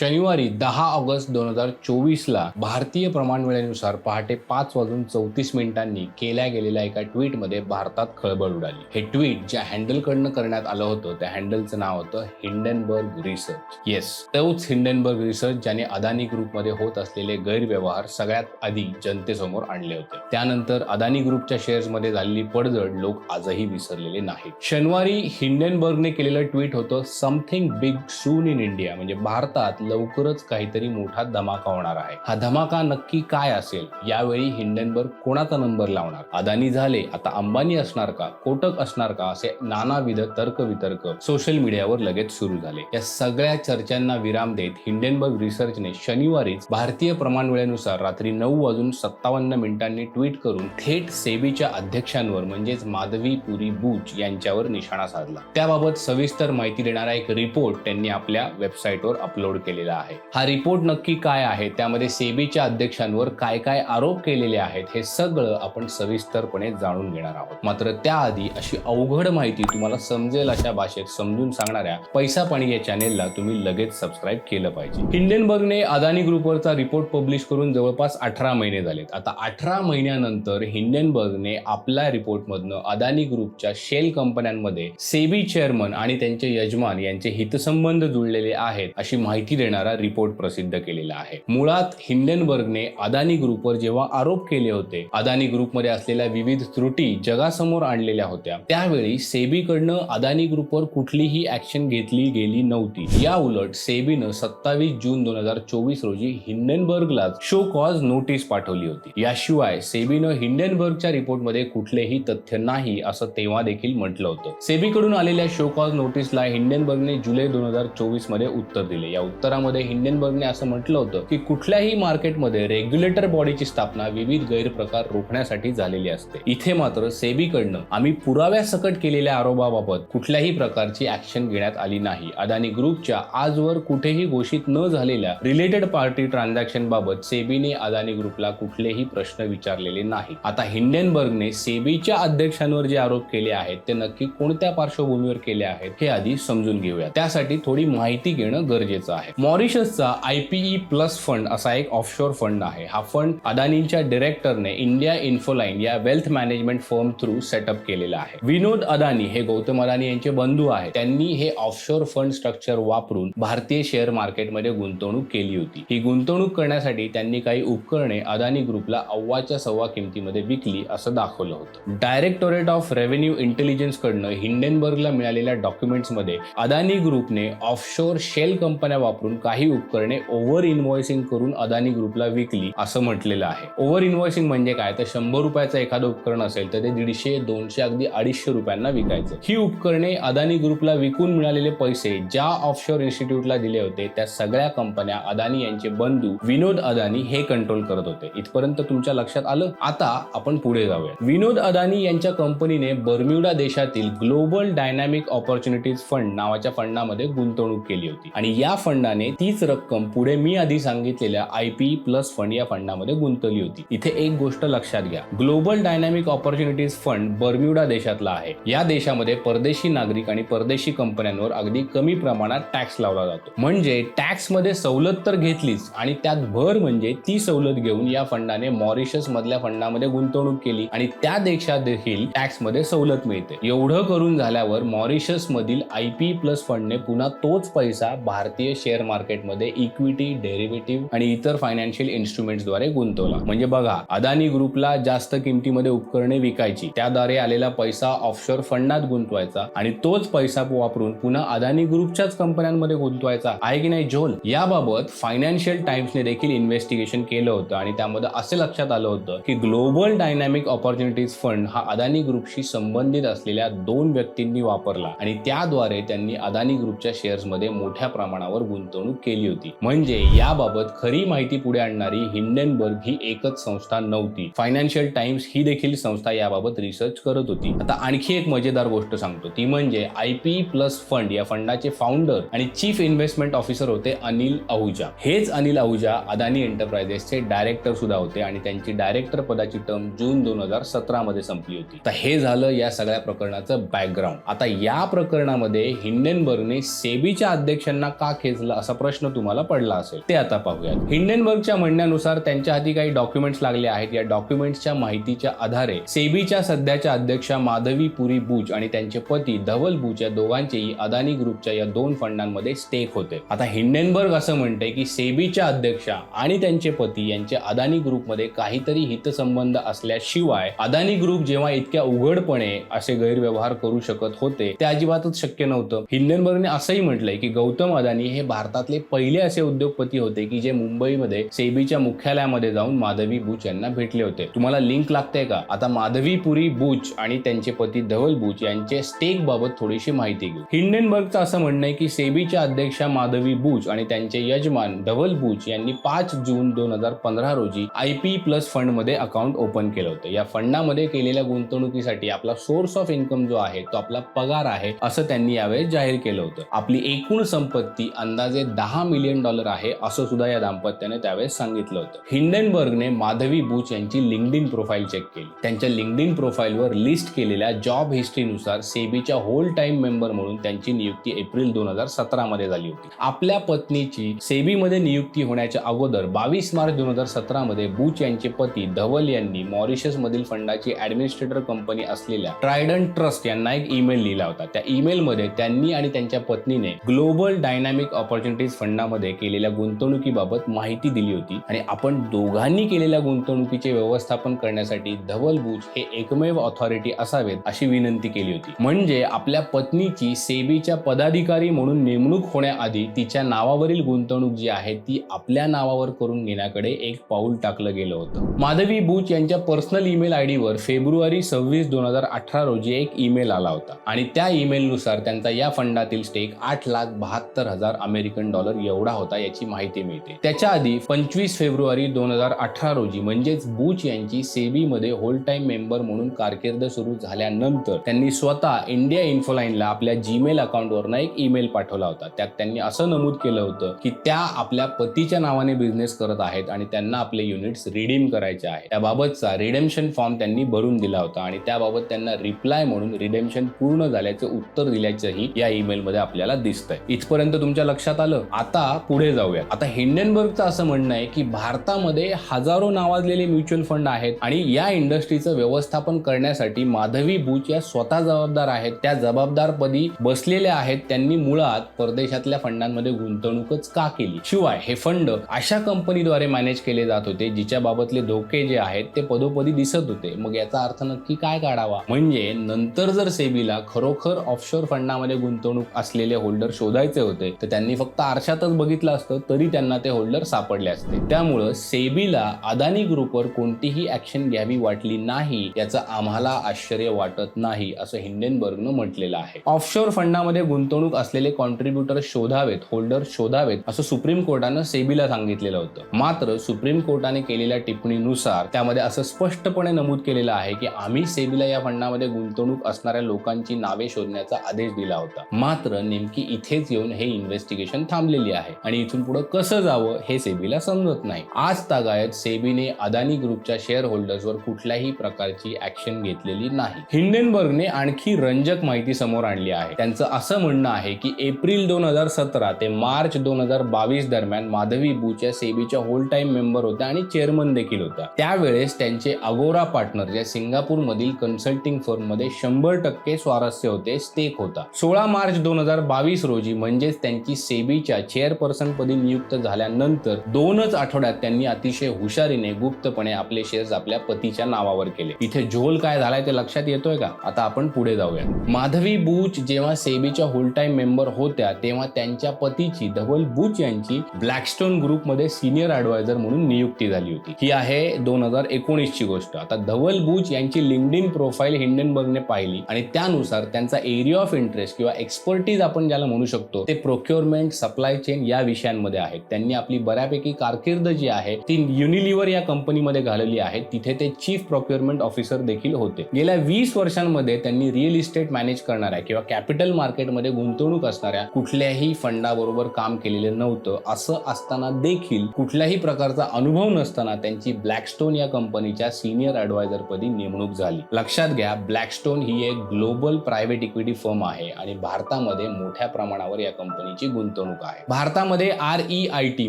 शनिवारी दहा ऑगस्ट दोन हजार चोवीसला भारतीय प्रमाण वेळेनुसार पहाटे पाच वाजून चौतीस मिनिटांनी केल्या गेलेल्या एका ट्विटमध्ये भारतात खळबळ उडाली. हे ट्विट ज्या हँडलकडनं करण्यात आलं होतं त्या हँडलचं नाव होतं हिंडनबर्ग रिसर्च. येस तोच हिंडनबर्ग रिसर्च ज्याने अदानी ग्रुपमध्ये होत असलेले गैरव्यवहार सगळ्यात आधी जनतेसमोर आणले होते. त्यानंतर अदानी ग्रुपच्या शेअर्समध्ये झालेली पडझड लोक आजही विसरलेले नाहीत. शनिवारी हिंडनबर्गने केलेलं ट्विट होतं something big soon in India म्हणजे भारतात लवकरच काहीतरी मोठा धमाका होणार आहे. हा धमाका नक्की काय असेल? यावेळी हिंडनबर्ग कोणाचा नंबर लावणार? अदानी झाले आता अंबानी असणार का? कोटक असणार का? असे नानाविध तर्क वितर्क सोशल मीडियावर लगेच सुरू झाले. या सगळ्या चर्चांना विराम देत हिंडनबर्ग रिसर्चने शनिवारीच भारतीय प्रमाण वेळेनुसार रात्री नऊ वाजून सत्तावन्न मिनिटांनी ट्विट करून थेट सेबीच्या अध्यक्षांवर म्हणजेच माधवी पुरी बूच यांच्यावर निशाणा साधला. त्याबाबत सविस्तर माहिती देणारा एक रिपोर्ट त्यांनी आपल्या वेबसाईटवर अपलोड केला. केलेला आहे. हा रिपोर्ट नक्की काय आहे? त्यामध्ये सेबीच्या अध्यक्षांवर काय काय आरोप केलेले आहेत हे सगळं आपण सविस्तरपणे जाणून घेणार आहोत. मात्र त्याआधी अशी अवघड माहिती तुम्हाला समजेल अशा भाषेत समजून सांगणाऱ्या पैसा पाणी या चॅनेलला तुम्ही लगेच सबस्क्राईब केलं पाहिजे. हिंडेनबर्गने अदानी ग्रुपवरचा रिपोर्ट पब्लिश करून जवळपास अठरा महिने झालेत. आता अठरा महिन्यानंतर हिंडेनबर्गने आपल्या रिपोर्टमधनं अदानी ग्रुपच्या शेल कंपन्यांमध्ये सेबी चेअरमन आणि त्यांचे यजमान यांचे हितसंबंध जुळलेले आहेत अशी माहिती देणारा रिपोर्ट प्रसिद्ध केलेला आहे. मुळात हिंडनबर्गने अदानी ग्रुपवर जेव्हा आरोप केले होते अदानी ग्रुपमध्ये असलेल्या विविध त्रुटी जगासमोर आणलेल्या होत्या त्यावेळी सेबीकडनं अदानी ग्रुपवर कुठलीही ऍक्शन घेतली गेली नव्हती. या उलट सेबीनं सत्तावीस जून दोन हजार चोवीस रोजी हिंडनबर्गला शो कॉज नोटीस पाठवली होती. याशिवाय सेबीनं हिंडनबर्गच्या रिपोर्टमध्ये कुठलेही तथ्य नाही असं तेव्हा देखील म्हटलं होतं. सेबीकडून आलेल्या शो कॉज नोटीसला हिंडनबर्गने जुलै दोन हजार चोवीसमध्ये उत्तर दिले. या पत्रामध्ये हिंडेनबर्गने असं म्हटलं होतं की कुठल्याही मार्केटमध्ये रेग्युलेटर बॉडीची स्थापना विविध गैरप्रकार रोखण्यासाठी झालेली असते. इथे मात्र सेबीकडनं आम्ही पुराव्या सकट केलेल्या आरोपाबाबत कुठल्याही प्रकारची ऍक्शन घेण्यात आली नाही. अदानी ग्रुपच्या आजवर कुठेही घोषित न झालेल्या रिलेटेड पार्टी ट्रान्झॅक्शन बाबत सेबीने अदानी ग्रुपला कुठलेही प्रश्न विचारलेले नाही. आता हिंडेनबर्गने सेबीच्या अध्यक्षांवर जे आरोप केले आहेत ते नक्की कोणत्या पार्श्वभूमीवर केले आहेत हे आधी समजून घेऊया. त्यासाठी थोडी माहिती घेणं गरजेचं आहे. मॉरिशसचा आयपीई प्लस फंड असा एक ऑफशोर फंड आहे. हा फंड अदानींच्या डिरेक्टरने इंडिया इन्फोलाईन या wealth management firm through setup केलेला आहे. विनोद अदानी हे गौतम अदानी यांचे बंधू आहेत. त्यांनी हे ऑफशोर फंड स्ट्रक्चर वापरून भारतीय शेअर मार्केटमध्ये गुंतवणूक केली होती. ही गुंतवणूक करण्यासाठी त्यांनी काही उपकरणे अदानी ग्रुपला अव्वाच्या सव्वा किमतीमध्ये विकली असं दाखवलं होतं. डायरेक्टोरेट ऑफ रेव्हेन्यू इंटेलिजन्स कडनं हिंडेनबर्गला मिळालेल्या डॉक्युमेंट्समध्ये अदानी ग्रुपने ऑफशोर शेल कंपन्या वापरून काही उपकरणे ओव्हर इन्व्हॉइसिंग करून अदानी ग्रुपला विकली असं म्हटलेलं आहे. ओव्हर इन्व्हॉइसिंग म्हणजे काय? तर शंभर रुपयाचं एखादं उपकरण असेल तर ते दीडशे दोनशे अगदी अडीचशे रुपयांना विकायचं. ही उपकरणे अदानी ग्रुपला विकून मिळालेले पैसे ज्या ऑफशोर इन्स्टिट्यूटला दिले होते त्या सगळ्या कंपन्या अदानी यांचे बंधू विनोद अदानी हे कंट्रोल करत होते. इथपर्यंत तुमच्या लक्षात आलं? आता आपण पुढे जाऊया. विनोद अदानी यांच्या कंपनीने बर्म्युडा देशातील ग्लोबल डायनॅमिक ऑपॉर्च्युनिटीज फंड नावाच्या फंडामध्ये गुंतवणूक केली होती. आणि या फंडाने तीच रक्कम पुढे मी आधी सांगितलेल्या आय पी प्लस फंड या फंडामध्ये गुंतवली होती. इथे एक गोष्ट लक्षात घ्या. Global dynamic opportunities fund Bermuda देशातला आहे. या देशामध्ये परदेशी नागरिक आणि परदेशी कंपन्यांवर अगदी कमी प्रमाणात टॅक्स लावला जातो. म्हणजे टॅक्समध्ये सवलत तर घेतलीच आणि त्यात भर म्हणजे ती सवलत घेऊन या फंडाने मॉरिशस मधल्या फंडामध्ये गुंतवणूक केली आणि त्या देशात देखील टॅक्समध्ये सवलत मिळते. एवढं करून झाल्यावर मॉरिशस मधील आय पी प्लस फंडने पुन्हा तोच पैसा भारतीय शेअर मार्केटमध्ये इक्विटी डेरिव्हेटिव्ह आणि इतर फायनान्शियल इन्स्ट्रुमेंट्सद्वारे गुंतवला. म्हणजे बघा अदानी ग्रुपला जास्त किमतीमध्ये उपकरणे विकायची त्याद्वारे आलेला पैसा ऑफशोर फंडात गुंतवायचा आणि तोच पैसा वापरून पुन्हा अदानी ग्रुपच्याच कंपन्यांमध्ये गुंतवायचा. आहे की नाही झोल याबाबत फायनान्शियल टाइम्सने देखील इन्व्हेस्टिगेशन केलं होतं आणि त्यामध्ये असे लक्षात आलं होतं की ग्लोबल डायनॅमिक ऑपॉर्च्युनिटीज फंड हा अदानी ग्रुपशी संबंधित असलेल्या दोन व्यक्तींनी वापरला आणि त्याद्वारे त्यांनी अदानी ग्रुपच्या शेअर्समध्ये मोठ्या प्रमाणावर गुंतवणूक केली होती. म्हणजे याबाबत खरी माहिती पुढे आणणारी हिंडनबर्ग ही एकच संस्था नव्हती. फायनान्शियल टाइम्स ही देखील संस्था याबाबत रिसर्च करत होती. आता आणखी एक मजेदार गोष्ट सांगतो. ती म्हणजे आय पी प्लस फंड या फंडाचे फाउंडर आणि चीफ इन्व्हेस्टमेंट ऑफिसर होते अनिल आहुजा हेच अनिल आहुजा अदानी एंटरप्राइजेसचे डायरेक्टर सुद्धा होते आणि त्यांची डायरेक्टर पदाची टर्म जून दोन हजार सतरा मध्ये संपली होती. तर हे झालं या सगळ्या प्रकरणाचं बॅकग्राऊंड आता या प्रकरणामध्ये हिंडनबर्गने सेबीच्या अध्यक्षांना का खेचलं असं असा प्रश्न तुम्हाला पडला असेल. ते आता पाहूयात. हिंडनबर्गच्या म्हणण्यानुसार त्यांच्या हाती काही डॉक्युमेंट्स लागले आहेत. या डॉक्युमेंट्सच्या माहितीच्या आधारे सेबीच्या सध्याच्या अध्यक्षा माधवी पुरी बुच आणि त्यांचे पती धवल बुच या दोघांचेही अदानी ग्रुपच्या या दोन फंडांमध्ये स्टेक होते. आता हिंडनबर्ग असं म्हणते की सेबीच्या अध्यक्षा आणि त्यांचे पती यांचे अदानी ग्रुपमध्ये काहीतरी हितसंबंध असल्याशिवाय अदानी ग्रुप जेव्हा इतक्या उघडपणे असे गैरव्यवहार करू शकत होते ते अजिबातच शक्य नव्हतं. हिंडनबर्गने असंही म्हटलंय की गौतम अदानी हे भारतातले पहिले असे उद्योगपती होते की जे मुंबईमध्ये सेबीच्या मुख्यालयामध्ये जाऊन माधवी बुच यांना भेटले होते. तुम्हाला लिंक लागते का? आता माधवी पुरी बुच आणि त्यांचे पती धवल बुच यांचे स्टेक बाबत थोडीशी माहिती घेऊ. हिंडनबर्गचं असं म्हणणं आहे की सेबीच्या अध्यक्षा माधवी बुच आणि त्यांचे यजमान धवल बुच यांनी पाच जून दोन हजार पंधरा रोजी आय पी प्लस फंडमध्ये अकाउंट ओपन केलं होतं. या फंडामध्ये केलेल्या गुंतवणुकीसाठी आपला सोर्स ऑफ इन्कम जो आहे तो आपला पगार आहे असं त्यांनी यावेळेस जाहीर केलं होतं. आपली एकूण संपत्ती अंदाजे दहा मिलियन डॉलर आहे असं सुद्धा या दाम्पत्याने त्यावेळेस सांगितलं होतं. हिंडनबर्गने माधवी बुच यांची लिंक्डइन प्रोफाईल चेक केली. त्यांच्या लिंक्डइन प्रोफाईलवर लिस्ट केलेल्या जॉब हिस्ट्रीनुसार सेबीच्या होल टाइम मेंबर म्हणून त्यांची नियुक्ती एप्रिल दोन हजार सतरा मध्ये झाली होती. आपल्या पत्नीची सेबीमध्ये नियुक्ती होण्याच्या अगोदर बावीस मार्च दोन हजार सतरा मध्ये बुच यांचे पती धवल यांनी मॉरिशस मधील फंडाची ऍडमिनिस्ट्रेटर कंपनी असलेल्या ट्रायडन ट्रस्ट यांना एक ईमेल लिहिला होता. त्या ईमेलमध्ये त्यांनी आणि त्यांच्या पत्नीने ग्लोबल डायनामिक ऑपॉर्च्युनिटीज फंडामध्ये केलेल्या गुंतवणुकीबाबत माहिती दिली होती आणि आपण दोघांनी केलेल्या गुंतवणुकीचे व्यवस्थापन करण्यासाठी धवल बुज हे एकमेव ऑथॉरिटी असावेत अशी विनंती केली होती. म्हणजे आपल्या पत्नीची सेबीच्या पदाधिकारी म्हणून नेमणूक होण्याआधी तिच्या नावावरील गुंतवणूक जी आहे ती आपल्या नावावर करून घेण्याकडे एक पाऊल टाकलं गेलं होतं. माधवी बुच यांच्या पर्सनल ईमेल आय फेब्रुवारी सव्वीस दोन हजार अठरा रोजी एक ईमेल आला होता आणि त्या ईमेलनुसार त्यांचा या फंडातील स्टेक आठ लाख बहात्तर हजार अमेरिकन डॉलर एवढा होता याची माहिती मिळते. त्याच्या आधी पंचवीस फेब्रुवारी दोन हजार अठरा रोजी म्हणजेच बुच यांची सेबीमध्ये होल टाइम मेंबर म्हणून कारकीर्द सुरू झाल्यानंतर त्यांनी स्वतः इंडिया इन्फोलाईनला आपल्या जीमेल अकाउंटवरनं एक ईमेल पाठवला होता. त्यात त्यांनी असं नमूद केलं होतं की त्या आपल्या पतीच्या नावाने बिझनेस करत आहेत आणि त्यांना आपले युनिट्स रिडीम करायचे आहे त्याबाबतचा रिडेम्शन फॉर्म त्यांनी भरून दिला होता आणि त्याबाबत त्यांना रिप्लाय म्हणून रिडेम्शन पूर्ण झाल्याचं उत्तर दिल्याचंही या ईमेलमध्ये आपल्याला दिसतंय. इथपर्यंत तुमच्या लक्षात आलं? आता पुढे जाऊया. आता हिंडनबर्गचं असं म्हणणं आहे की भारतामध्ये हजारो नावाजलेले म्युच्युअल फंड आहेत आणि या इंडस्ट्रीचं व्यवस्थापन करण्यासाठी माधवी बुच या स्वतः जबाबदार आहेत. त्या जबाबदारपदी बसलेल्या आहेत. त्यांनी मुळात परदेशातल्या फंडांमध्ये गुंतवणूकच का केली? शिवाय हे फंड अशा कंपनीद्वारे मॅनेज केले जात होते जिच्या बाबतले धोके जे आहेत ते पदोपदी दिसत होते. मग याचा अर्थ नक्की काय काढावा? म्हणजे नंतर जर सेबीला खरोखर ऑफशोर फंडामध्ये गुंतवणूक असलेले होल्डर शोधायचे होते तर त्यांनी फक्त आरशातच बघितलं असतं तरी त्यांना ते होल्डर सापडले असते. त्यामुळं सेबीला अदानी ग्रुपवर कोणतीही ऍक्शन घ्यावी वाटली नाही याचं आम्हाला आश्चर्य वाटत नाही असं हिंडेनबर्गनं म्हटलेलं आहे. ऑफशोर फंडामध्ये गुंतवणूक असलेले कॉन्ट्रीब्युटर शोधावेत होल्डर शोधावेत असं सुप्रीम कोर्टानं सेबीला सांगितलेलं होतं. मात्र सुप्रीम कोर्टाने केलेल्या टिप्पणीनुसार त्यामध्ये असं स्पष्टपणे नमूद केलेलं आहे की आम्ही सेबीला या फंडामध्ये गुंतवणूक असणाऱ्या लोकांची नावे शोधण्याचा आदेश दिला होता. मात्र नेमकी इथेच येऊन हे इन्व्हेस्टिगेशन थांबलेली आहे आणि इथून पुढे कसं जावं हे सेबीला समजत नाही. आज तागायत सेबीने अदानी ग्रुपच्या शेअर होल्डर्सवर कुठल्याही प्रकारची ऍक्शन घेतलेली नाही. हिंडेनबर्गने आणखी रंजक माहिती समोर आणली आहे. त्यांचं असं म्हणणं आहे की एप्रिल दोन हजार सतरा ते मार्च दोन हजार बावीस दरम्यान माधवी बुच्या सेबीच्या होल टाइम मेंबर होत्या आणि चेअरमन देखील होत्या. त्यावेळेस त्यांचे अगोरा पार्टनर ज्या सिंगापूर मधील कन्सल्टिंग फर्ममध्ये शंभर टक्के स्वारस्य होते स्टेक होता. सोळा मार्च दोन हजार बावीस रोजी म्हणजेच त्यांची सेबी चेअरपर्सनपदी नियुक्त झाल्यानंतर दोनच आठवड्यात त्यांनी अतिशय हुशारीने गुप्तपणे आपले शेअर्स आपल्या पतीच्या नावावर केले. इथे झोल काय झालाय ते लक्षात येतोय का? आता आपण पुढे जाऊया. माधवी बुच जेव्हा सेबीच्या होल टाइम मेंबर होत्या तेव्हा त्यांच्या पतीची धवल बुच यांची ब्लॅकस्टोन ग्रुपमध्ये सिनियर ऍडवायझर म्हणून नियुक्ती झाली होती. ही आहे दोन हजार एकोणीस ची गोष्ट. आता धवल बुच यांची लिंक्डइन प्रोफाईल हिंडनबर्गने पाहिली आणि त्यानुसार त्यांचा एरिया ऑफ इंटरेस्ट किंवा एक्सपर्टीज आपण ज्याला म्हणू शकतो ते प्रोक्युअरमेंट सप्लाय चेन या विषयांमध्ये आहेत. त्यांनी आपली बऱ्यापैकी कारकीर्द जी आहे ती युनिलिव्हर या कंपनीमध्ये घालवली आहे. तिथे ते चीफ प्रोक्युअरमेंट ऑफिसर देखील होते. गेल्या वीस वर्षांमध्ये त्यांनी रिअल इस्टेट मॅनेज करणाऱ्या किंवा कॅपिटल मार्केटमध्ये गुंतवणूक असणाऱ्या कुठल्याही फंडाबरोबर काम केलेलं नव्हतं. असं असताना देखील कुठल्याही प्रकारचा अनुभव नसताना त्यांची ब्लॅकस्टोन या कंपनीच्या सिनियर ऍडवायझर पदी नेमणूक झाली. लक्षात घ्या ब्लॅकस्टोन ही एक ग्लोबल प्रायव्हेट इक्विटी फर्म आहे आणि भारतामध्ये मोठ्या प्रमाणावर या कंपनीची गुंतवणूक प्रमुख आहे. भारतामध्ये आर ई आय टी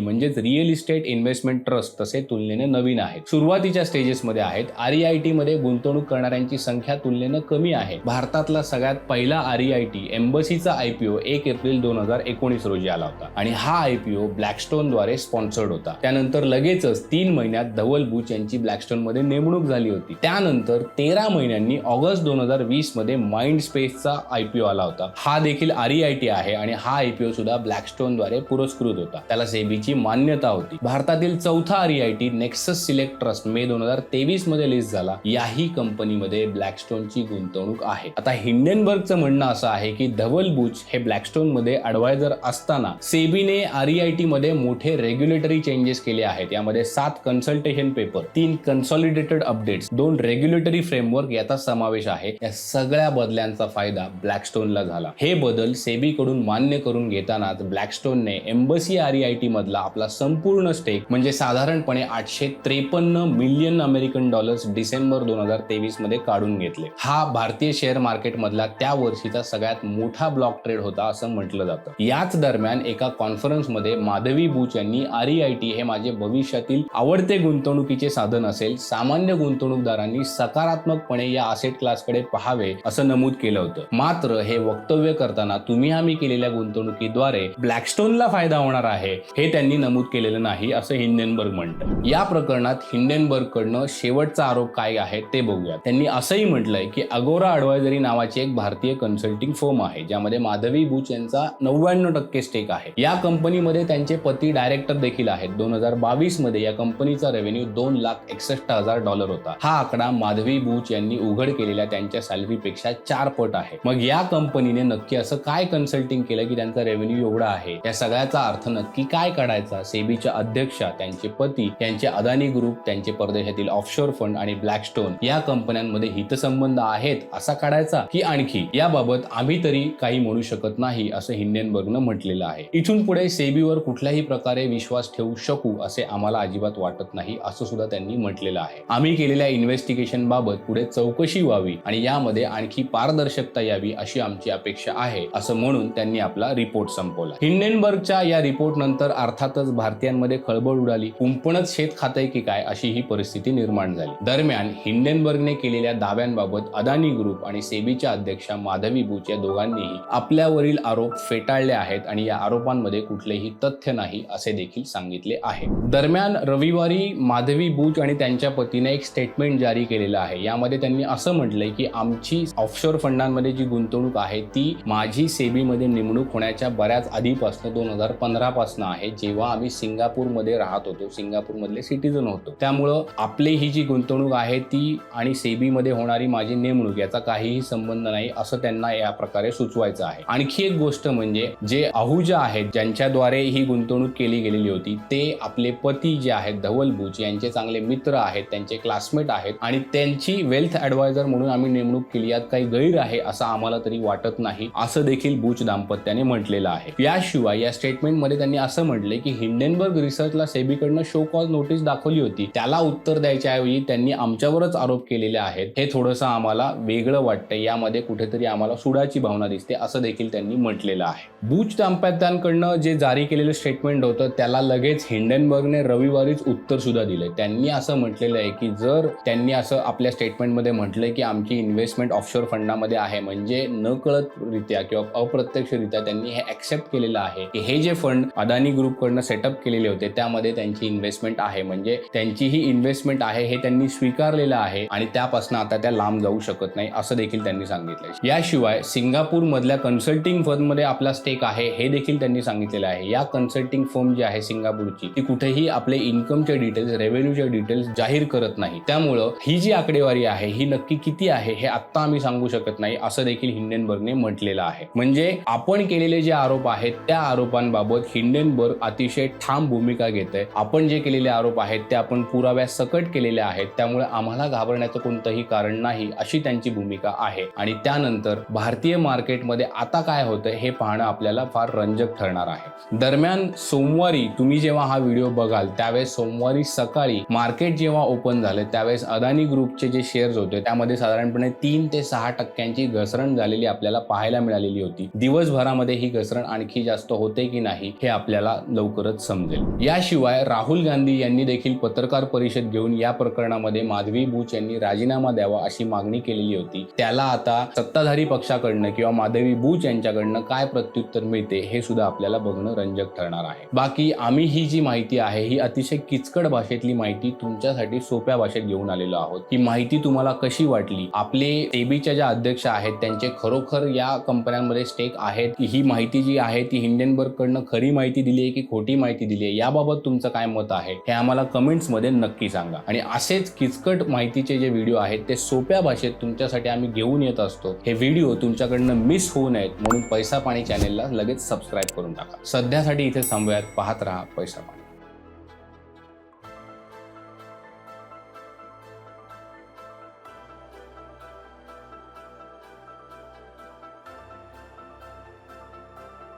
म्हणजेच रिअल इस्टेट इन्व्हेस्टमेंट ट्रस्ट तसे तुलनेने नवीन आहेत. सुरुवातीच्या स्टेजेसमध्ये आहेत. आर ई आय टी मध्ये गुंतवणूक करणाऱ्यांची संख्या तुलनेनं कमी आहे. भारतातला सगळ्यात पहिला आर ई आय टी एम्बसीचा आयपीओ एक एप्रिल दोन हजार एकोणीस रोजी आला होता. आणि हा आयपीओ ब्लॅकस्टोनद्वारे स्पॉन्सर्ड होता. त्यानंतर लगेचच तीन महिन्यात धवल बुच यांची ब्लॅकस्टोनमध्ये नेमणूक झाली होती. त्यानंतर तेरा महिन्यांनी ऑगस्ट दोन हजार वीसमध्ये माइंड स्पेसचा आयपीओ आला होता. हा देखील आर ई आय टी आहे आणि हा आयपीओ सुद्धा ब्लॅकस्टोन द्वारे पुरस्कृत होता. त्याला सेबीची मान्यता होती. भारतातील चौथा R E I T Nexus Select Trust May दोन हजार तेवीसमध्ये लिस्ट झाला. याही कंपनीमध्ये ब्लॅकस्टोनची गुंतवणूक आहे. आता हिंडनबर्गचं म्हणणं असं आहे की धवल बुच हे ब्लॅकस्टोनमध्ये अडवायझर असताना सेबीने आर ई आयमध्ये मोठे रेग्युलेटरी चेंजेस केले आहेत. यामध्ये सात कन्सल्टेशन पेपर तीन कन्सॉलिडेटेड अपडेट्स दोन रेग्युलेटरी फ्रेमवर्क याचा समावेश आहे. या सगळ्या बदल्यांचा फायदा ब्लॅकस्टोनला झाला. हे बदल सेबीकडून मान्य करून घेतानाच ब्लॅकस्टोनने Embassy R E I T मधला आपला संपूर्ण स्टेक म्हणजे साधारणपणे आठशे त्रेपन्न मिलियन अमेरिकन डॉलर्स डिसेंबर दोन हजार तेवीसमध्ये काढून घेतले. हा भारतीय शेअर मार्केटमधला त्या वर्षीचा सगळ्यात मोठा ब्लॉक ट्रेड होता असं म्हटलं जातं. याच दरम्यान एका कॉन्फरन्समध्ये माधवी बुच यांनी आर ई आय टी हे माझे भविष्यातील आवडते गुंतवणुकीचे साधन असेल सामान्य गुंतवणूकदारांनी सकारात्मकपणे या असेट क्लासकडे पहावे असं नमूद केलं होतं. मात्र हे वक्तव्य करताना तुम्ही आम्ही केलेल्या गुंतवणुकीद्वारे ब्लॅकस्टोनला फायदा होणार आहे हे त्यांनी नमूद केलेलं नाही असं हिंडेनबर्ग म्हणतं या प्रकरणात हिंडेनबर्ग कडनं शेवटचा आरोप काय आहे ते बघूया. त्यांनी असंही म्हटलंय की अगोरा अडवायझरी नावाची एक भारतीय कन्सल्टिंग फर्म आहे ज्यामध्ये माधवी बुच यांचा नव्याण्णव टक्के स्टेक आहे. या कंपनीमध्ये त्यांचे पती डायरेक्टर देखील आहेत. दोन हजार बावीसमध्ये या कंपनीचा रेव्हेन्यू दोन लाख एकसष्ट हजार डॉलर होता. हा आकडा माधवी बुच यांनी उघड केलेल्या त्यांच्या सॅलरीपेक्षा चार पट आहे. मग या कंपनीने नक्की असं काय कन्सल्टिंग केलं की त्यांचा रेव्हेन्यू एवढा आहे? या सगळ्याचा अर्थ नक्की काय काढायचा? सेबीच्या अध्यक्षा त्यांचे पती त्यांचे अदानी ग्रुप त्यांचे परदेशातील ऑफशोर फंड आणि ब्लॅकस्टोन या कंपन्यांमध्ये हितसंबंध आहेत असा काढायचा? की आणखी? याबाबत आम्ही तरी काही म्हणू शकत नाही असं हिंडेनबर्गनं म्हटलेलं आहे. इथून पुढे सेबीवर कुठल्याही प्रकारे विश्वास ठेवू शकू असे आम्हाला अजिबात वाटत नाही असं सुद्धा त्यांनी म्हटलेलं आहे. आम्ही केलेल्या इन्व्हेस्टिगेशन बाबत पुढे चौकशी व्हावी आणि यामध्ये आणखी पारदर्शकता यावी अशी आमची अपेक्षा आहे असं म्हणून त्यांनी आपला रिपोर्ट संपवला. हिंडेनबर्गच्या या रिपोर्ट नंतर अर्थातच भारतीयांमध्ये खळबळ उडाली. कुंपणच शेत खातंय की काय अशी ही परिस्थिती निर्माण झाली. दरम्यान हिंडेनबर्गने केलेल्या दाव्यांबाबत अदानी ग्रुप आणि सेबीच्या अध्यक्षा माधवी बुच या दोघांनीही आपल्यावरील आरोप फेटाळले आहेत आणि या आरोपांमध्ये कुठलेही तथ्य नाही असे देखील सांगितले आहे. दरम्यान रविवारी माधवी बुच आणि त्यांच्या पतीने एक स्टेटमेंट जारी केलेलं आहे. यामध्ये त्यांनी असं म्हटलंय की आमची ऑफशोर फंडांमध्ये जी गुंतवणूक आहे ती माझी सेबीमध्ये नेमणूक होण्याच्या बऱ्याच आधी आधीपासून दोन हजार पंधरा पासून आहे जेव्हा आम्ही सिंगापूरमध्ये राहत होतो सिंगापूरमधले सिटीजन होतो. त्यामुळं आपली ही जी गुंतवणूक आहे ती आणि सेबीमध्ये होणारी माझी नेमणूक याचा काहीही संबंध नाही असं त्यांना या प्रकारे सुचवायचं आहे. आणखी एक गोष्ट म्हणजे जे आहुजा आहेत ज्यांच्याद्वारे ही गुंतवणूक केली गेलेली होती ते आपले पती जे आहेत धवल बुच यांचे चांगले मित्र आहेत त्यांचे क्लासमेट आहेत आणि त्यांची वेल्थ ऍडवायझर म्हणून आम्ही नेमणूक केली यात काही गैर आहे असं आम्हाला तरी वाटत नाही असं देखील बुच दाम्पत्याने म्हटलेलं आहे. याशिवाय या स्टेटमेंटमध्ये त्यांनी असं म्हटले की हिंडेनबर्ग रिसर्चला सेबीकडनं शो कॉज नोटीस दाखवली होती. त्याला उत्तर द्यायच्याऐवजी त्यांनी आमच्यावरच आरोप केलेले आहेत. हे थोडंसं आम्हाला वेगळं वाटतं यामध्ये कुठेतरी आम्हाला सुडाची भावना दिसते असं देखील त्यांनी म्हटलेलं आहे. बुच दाम्पत्यांकडनं जे जारी केलेलं स्टेटमेंट होतं त्याला लगेच हिंडनबर्गने रविवारीच उत्तर सुद्धा दिलंय. त्यांनी असं म्हटलेलं आहे की जर त्यांनी असं आपल्या स्टेटमेंटमध्ये म्हटलंय की आमची इन्व्हेस्टमेंट ऑफशोर फंडामध्ये आहे म्हणजे न कळतरित्या किंवा अप्रत्यक्षरित्या त्यांनी हे ऍक्सेप्ट केलेलं आहे. की हे जे फंड अदानी ग्रुपकडनं सेटअप केलेले होते त्यामध्ये त्यांची इन्व्हेस्टमेंट आहे. म्हणजे त्यांची ही इन्व्हेस्टमेंट आहे हे त्यांनी स्वीकारलेलं आहे आणि त्यापासून आता त्या लांब जाऊ शकत नाही असं देखील त्यांनी सांगितलं याशिवाय सिंगापूर मधल्या कन्सल्टिंग फर्ममध्ये आपला स्टेक आहे हे देखील त्यांनी सांगितलेलं आहे. या कन्सल्टिंग फर्म जी आहे सिंगापूरची ती कुठेही आपले इन्कमचे डिटेल्स रेव्हेन्यूचे डिटेल्स जाहीर करत नाही. त्यामुळं ही जी आकडेवारी आहे ही नक्की किती आहे हे आत्ता आम्ही सांगू शकत नाही असं देखील हिंडेनबर्गने म्हटलेलं आहे. म्हणजे आपण केलेले जे आरोप आहेत त्या आरोपांबाबत हिंडेनबर्ग अतिशय ठाम भूमिका घेत आहे आपण जे केलेले आरोप आहेत ते आपण पुराव्या सकट केलेले आहेत. त्यामुळे आम्हाला घाबरण्याचं कोणतंही कारण नाही अशी त्यांची भूमिका आहे. आणि त्यानंतर भारतीय मार्केटमध्ये आता काय होतं हे पाहणं आपल्याला फार रंजक ठरणार आहे. दरम्यान सोमवारी तुम्ही जेव्हा हा व्हिडिओ बघाल त्यावेळेस सोमवारी सकाळी मार्केट जेव्हा ओपन झालं त्यावेळेस अदानी ग्रुपचे जे शेअर्स होते त्यामध्ये साधारणपणे तीन ते सहा टक्क्यांची घसरण झालेली आपल्याला पाहायला मिळालेली होती. दिवसभरामध्ये ही घसरण आणखी जास्त जास्त होते की नाही हे आपल्याला लवकरच समजेल. याशिवाय राहुल गांधी यांनी देखील पत्रकार परिषद घेऊन या प्रकरणामध्ये माधवी बुच यांनी राजीनामा द्यावा अशी मागणी केलेली होती. त्याला आता सत्ताधारी पक्षाकडनं किंवा माधवी बुच यांच्याकडनं काय प्रत्युत्तर मिळते हे सुद्धा आपल्याला बघणं रंजक ठरणार आहे. बाकी आम्ही ही जी माहिती आहे ही अतिशय किचकट भाषेतली माहिती तुमच्यासाठी सोप्या भाषेत घेऊन आलेलो आहोत. ही माहिती तुम्हाला कशी वाटली? आपले एबीच्या ज्या अध्यक्ष आहेत त्यांचे खरोखर या कंपन्यांमध्ये स्टेक आहेत की ही माहिती जी आहे ती हिंडेनबर्ग खरी माहिती दिली आहे की खोटी माहिती दिली आहे? याबाबत तुमचं काय मत आहे? हे आम्हाला कमेंट्समध्ये नक्की सांगा. आणि असेच किचकट माहितीचे जे व्हिडिओ आहेत ते सोप्या भाषेत तुमच्यासाठी आम्ही घेऊन येत असतो. हे व्हिडिओ तुमच्याकडनं मिस होऊ नयेत म्हणून पैसा पाणी चॅनेलला लगेच सबस्क्राईब करून टाका. सध्यासाठी इथे थांबूयात. पाहत राहा पैसा पाणी.